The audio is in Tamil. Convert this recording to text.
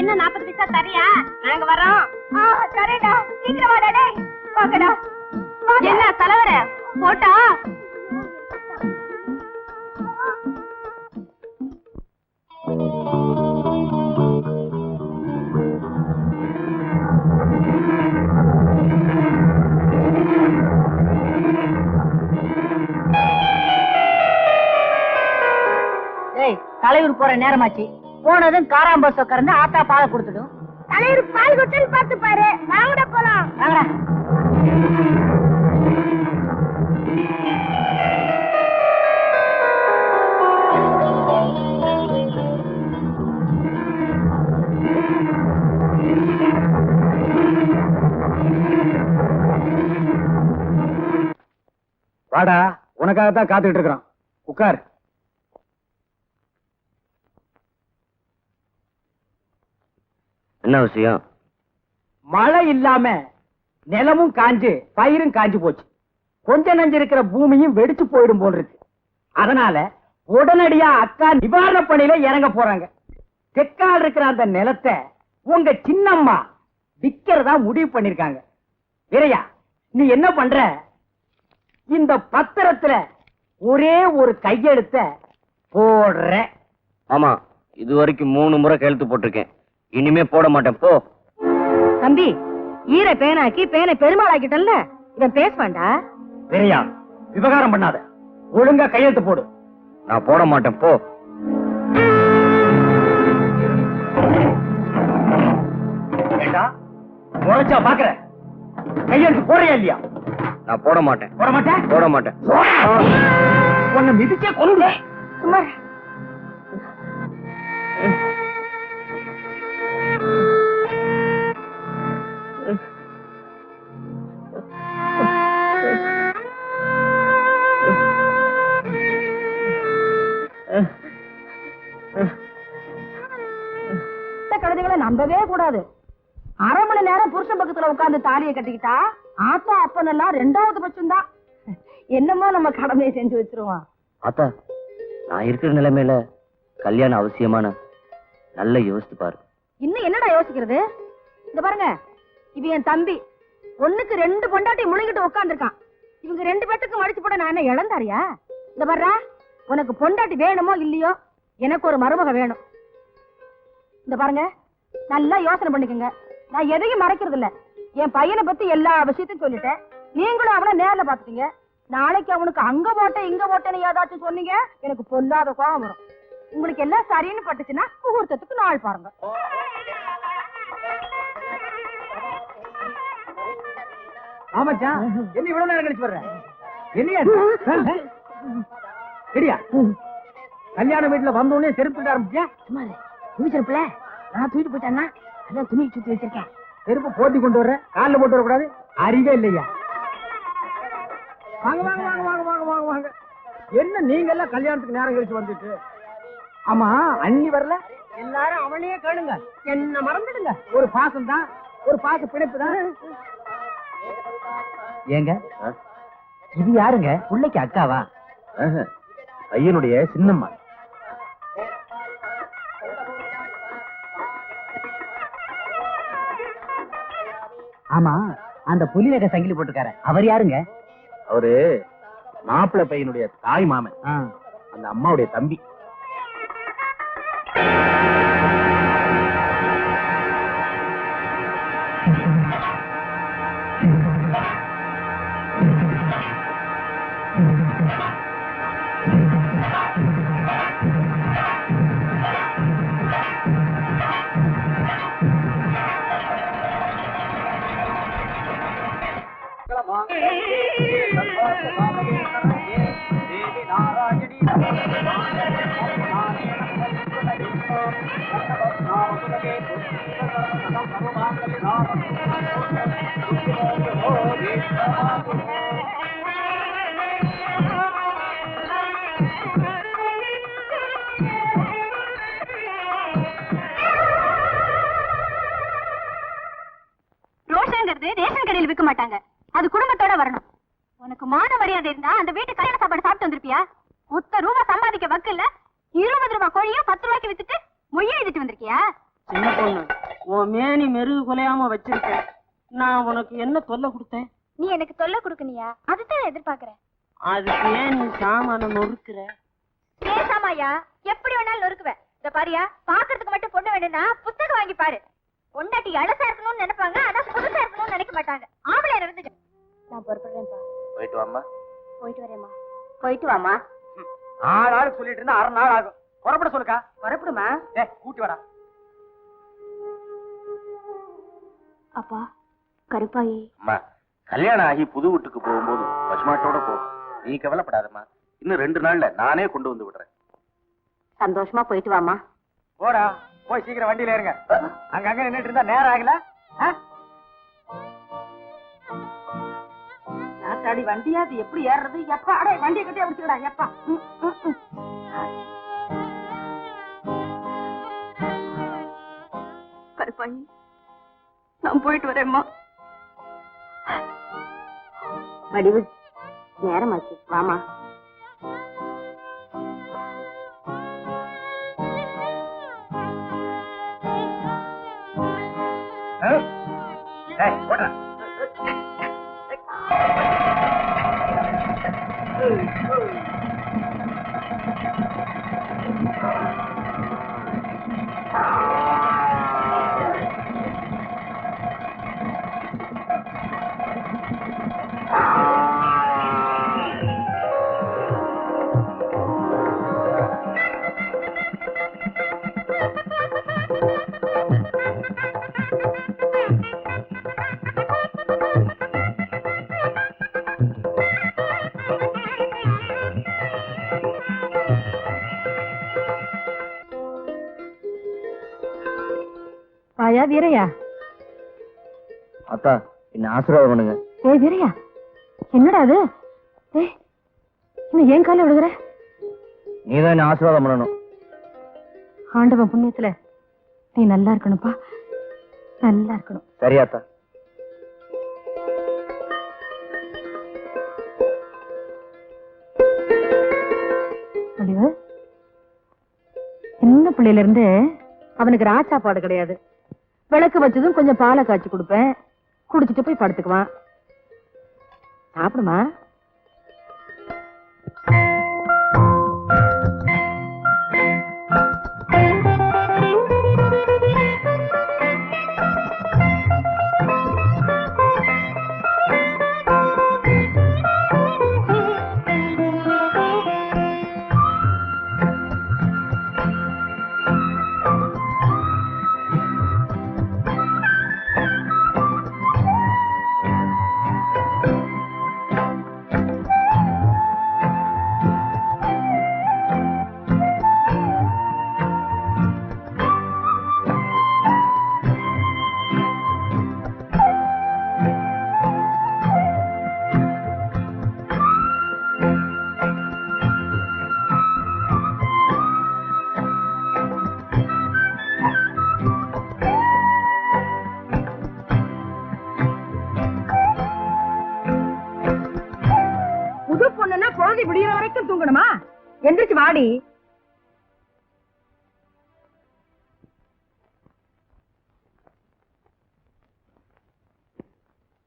இன்னும் நாற்பது பைசா தரியா நாங்க வரோம் சரிடா சீக்கிரமா டே என்ன தலைவர போட்டா? டேய் தலைவர் போற நேரமாச்சு. போனதும் காராம்பஸ் உட்கார்ந்து ஆத்தா பாலை கொடுத்துடும். தலைவர் பால் குட்டல் பார்த்து பாரு வாங்கடா போலாம். வாங்கடா. வாடா உனக்காக தான் காத்துக்கிட்டு இருக்கிறோம். உட்கார் என்ன விஷயம்? மழை இல்லாம நிலமும் காஞ்சு பயிரும் காஞ்சு போச்சு. கொஞ்ச நஞ்சு இருக்கிற பூமியும் வெடிச்சு போயிடும் போல் இருக்கு. அதனால உடனடியா அக்கா நிவாரண பணியில இறங்க போறாங்க. தெற்கால் இருக்கிற அந்த நிலத்தை உங்க சின்னம்மா விக்கிறதா முடிவு பண்ணிருக்காங்க. வீரையா நீ என்ன பண்ற? இந்த பத்திரத்துல ஒரே ஒரு கையெழுத்த போடுற. ஆமா இது வரைக்கும் மூணு முறை கையெழுத்து போட்டிருக்கேன். இனிமே போட மாட்டேன் போ. தம்பி ஈர பேனாக்கி பேனை பெருமாள் ஆக்கிட்டல்ல இவன் பேசுவான்டா. வீரையா விவகாரம் பண்ணாத. ஒழுங்கா கையெழுத்து போடு. நான் போட மாட்டேன் போ. முறைச்சா பாக்குற? கையெழுத்து போறியா இல்லையா? நான் போட மாட்டேன். போட மாட்டேன்? போட மாட்டேன். உன்னை மிதிச்சே கொண்டு சும்மா நம்பவே கூடாது. அரை மணி நேரம் புருஷன் பக்கத்துல உட்கார்ந்து தாலியை கட்டிக்கிட்டா ஆத்தா அப்பனெல்லாம் ரெண்டாவது பட்சம் தான் என்னமோ நம்ம கடமையை செஞ்சு வச்சிருவோம் ஆத்தா நான் இருக்கிற நிலைமையில கல்யாணம் அவசியமான நல்ல யோசித்து பாரு. இன்னும் என்னடா யோசிக்கிறது? இந்த பாருங்க இது என் தம்பி. ஒண்ணுக்கு ரெண்டு பொண்டாட்டி முழுங்கிட்டு உட்காந்துருக்கான் இவங்க ரெண்டு பேத்துக்கு மடிச்சு போட நான் என்ன இழந்தாரியா? இந்த பாருடா உனக்கு பொண்டாட்டி வேணுமோ இல்லையோ எனக்கு ஒரு மருமக வேணும். இந்த பாருங்க நல்லா யோசனை பண்ணிக்கோங்க. நான் எதையும் மறைக்கிறது இல்ல என் பையனை பத்தி எல்லா விஷயத்தையும் சொல்லிட்டேன். நீங்களும் அவனை நேர்ல பாத்துட்டீங்க நாளைக்கு அவனுக்கு அங்க போட்டேன் இங்க போட்டேன்னு ஏதாச்சும் சொன்னீங்க எனக்கு பொல்லாத கோபம் வரும். உங்களுக்கு எல்லாம் சரின்னு பட்டுச்சுன்னா முகூர்த்தத்துக்கு நாள் பாருங்க. ஆமாச்சா? என்ன இவ்வளவு நேரம் கழிச்சு வர்ற? என்னையா கல்யாண வீட்டுல வந்த உடனே செருப்பு துணி செருப்புல நான் தூக்கிட்டு போயிட்டேன்னா அதான் துணி சுத்தி வச்சிருக்கேன். செருப்பு போத்தி கொண்டு வர்ற? கால்ல போட்டு வரக்கூடாது? அறிவே இல்லையா? வாங்க வாங்க வாங்க வாங்க வாங்க வாங்க வாங்க. என்ன நீங்க எல்லாம் கல்யாணத்துக்கு நேரம் கழிச்சு வந்துட்டு? ஆமா அண்ணி வரல? எல்லாரும் அவனையே கேளுங்க. என்ன மறந்துடுங்க. ஒரு பாசம் தான் ஒரு பாச பிணைப்பு தான். ஏங்க இது யாருங்க? பிள்ளைக்கு அக்காவா? பையனுடைய சின்னம்மா. ஆமா அந்த புலிநக சங்கிலி போட்டுக்கார அவர் யாருங்க? அவரு மாப்பிள்ளை பையனுடைய தாய் மாமன். அந்த அம்மாவுடைய தம்பி. ரோஷங்கிறது ரேஷன் கடையில் விற்க மாட்டாங்க. அது குடும்பத்தோட வரணும். உனக்கு மான மரியாதை இருந்தா அந்த வீட்டு கல்யாண சாப்பாடு சாப்பிட்டு வந்திருப்பியா? ஒத்த ரூபா சம்பாதிக்க வக்கில்ல இருபது ரூபாய் கோழிய பத்து ரூபாய்க்கு வித்துட்டு மொய்யா எழுதிட்டு வந்திருக்கியா? சின்ன பொண்ணு உன் மேனி மெருகு குலையாம வச்சிருக்கேன் நான் உனக்கு என்ன தொல்லை கொடுத்தேன்? நீ எனக்கு தொல்லை கொடுக்கணியா? அதுதான் எதிர்பார்க்கறேன். அதுக்கு ஏன் நீ சாமான நொறுக்குற? பேசாமாயா எப்படி வேணாலும் நொறுக்குவேன் இந்த பாரியா பாக்குறதுக்கு மட்டும் பொண்ணு வேணும்னா புத்தகம் வாங்கி பாரு. பொண்டாட்டி அழசா இருக்கணும்னு நினைப்பாங்க ஆனா புதுசா இருக்கணும்னு நினைக்க மாட்டாங்க. ஆம்பளை இருந்துக்க நான் பொறுப்படுறேன்ப்பா. போயிட்டு வாம்மா. போயிட்டு வரேம்மா. போயிட்டு வாமா ஆள் ஆள் சொல்லிட்டு இருந்தா அரை நாள் ஆகும். புறப்பட சொல்லுக்கா. வரப்படுமா ஏ கூட்டி வாடா. அப்பா கருப்பாயி. அம்மா கல்யாணம் ஆகி புது வீட்டுக்கு போகும்போது பசுமாட்டோட போ. நீ கவலைப்படாதம்மா. இன்னும் ரெண்டு நாள்ல நானே கொண்டு வந்து விடுறேன். சந்தோஷமா போயிட்டு வாமா போடா போய் சீக்கிரம் வண்டியில ஏறுங்க. அங்க அங்க நின்னுட்டு இருந்தா நேரம் ஆகல? நாத்தாடி வண்டியா? அது எப்படி ஏறுறது? எப்பா அடே வண்டியை கட்டி பிடிச்சுக்கடா எப்பா. கருப்பாயி நான் போயிட்டு வரேம்மா வடிவு நேரமாச்சு வாமா? ஏய், போடா. வாயா வீரையா. அத்தா என்ன ஆசீர்வாதம் பண்ணுங்க. ஏய் வீரையா என்னடா அது? ஏய் இன்னும் ஏன் கால விடுகிற நீ தான் என்ன ஆசீர்வாதம் பண்ணணும். ஆண்டவன் புண்ணியத்துல நீ நல்லா இருக்கணும்ப்பா. நல்லா இருக்கணும். சரி அத்தா. முடிவு சின்ன பிள்ளையில இருந்து அவனுக்கு ராச்சாப்பாடு கிடையாது. விளக்கு வச்சதும் கொஞ்சம் பாலை காய்ச்சி கொடுப்பேன். குடிச்சிட்டு போய் படுத்துக்குவான். சாப்பிடுமா? விடிய வரைக்கும் தூங்கணுமா? எந்திரிச்சு வாடி.